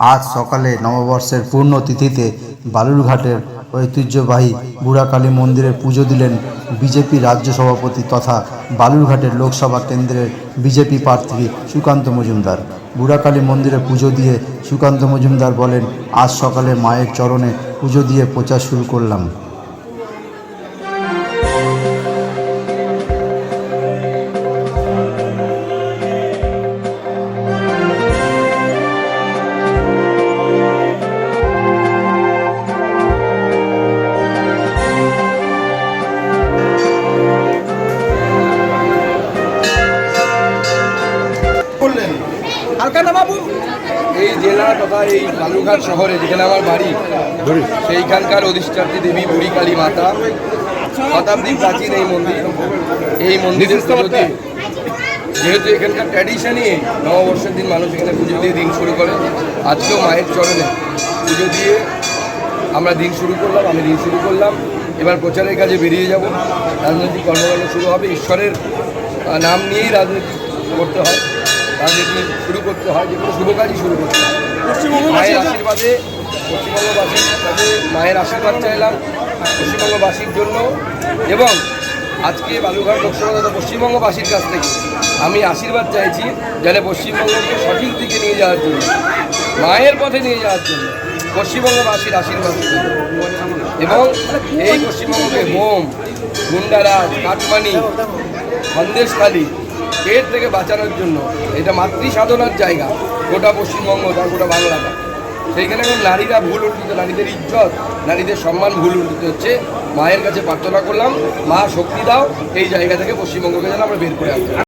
আজ সকালে নববর্ষের পূর্ণ তিথিতে বালুরঘাটের ঐতিহ্যবাহী বুড়াকালী মন্দিরে পুজো দিলেন বিজেপি রাজ্য সভাপতি তথা বালুরঘাটের লোকসভা কেন্দ্রের বিজেপি প্রার্থী সুকান্ত মজুমদার। বুড়াকালী মন্দিরে পুজো দিয়ে সুকান্ত মজুমদার বলেন, আজ সকালে মায়ের চরণে পুজো দিয়ে প্রচার শুরু করলাম। হালকা না বাবু এই জেলা তথা এই বালুরঘাট শহরে যেখানে আমার বাড়ি সেইখানকার অধিষ্ঠাত্রী দেবী বুড়ি কালী মাতা শতাব্দী প্রাচীন এই মন্দির। এই মন্দিরের পুজোতে যেহেতু এখানকার ট্র্যাডিশনই নববর্ষের দিন মানুষ এখানে পুজো দিয়ে দিন শুরু করে। আজকেও মায়ের চরণে পুজো দিয়ে আমরা দিন শুরু করলাম আমি দিন শুরু করলাম। এবার প্রচারের কাজে বেরিয়ে যাব। রাজনৈতিক কর্মকাণ্ড শুরু হবে। ঈশ্বরের নাম নিয়েই রাজনীতি করতে হয় শুরু করতে হয় যে কোনো শুভ কাজই শুরু করতে হয়। মায়ের আশীর্বাদে পশ্চিমবঙ্গবাসীর কাছে মায়ের আশীর্বাদ চাইলাম পশ্চিমবঙ্গবাসীর জন্য এবং আজকে বালুরঘাট লোকসভা তথা পশ্চিমবঙ্গবাসীর কাছ থেকে আমি আশীর্বাদ চাইছি যেন পশ্চিমবঙ্গকে সঠিক দিকে নিয়ে যাওয়ার জন্য মায়ের পথে নিয়ে যাওয়ার জন্য পশ্চিমবঙ্গবাসীর আশীর্বাদ এবং এই পশ্চিমবঙ্গকে বোম গুন্ডারাজ কাটমানি সন্দেশখালী এর থেকে বাঁচানোর জন্য এটা মাতৃ সাধনার জায়গা, গোটা পশ্চিমবঙ্গ তার গোটা বাংলাটা সেইখানে এখন নারীরা ভুল উল্টিত নারীদের ইজ্জত, নারীদের সম্মান ভুল উল্টিত হচ্ছে মায়ের কাছে প্রার্থনা করলাম, মা শক্তি দাও, এই জায়গা থেকে পশ্চিমবঙ্গকে যেন আমরা বের করে পারি।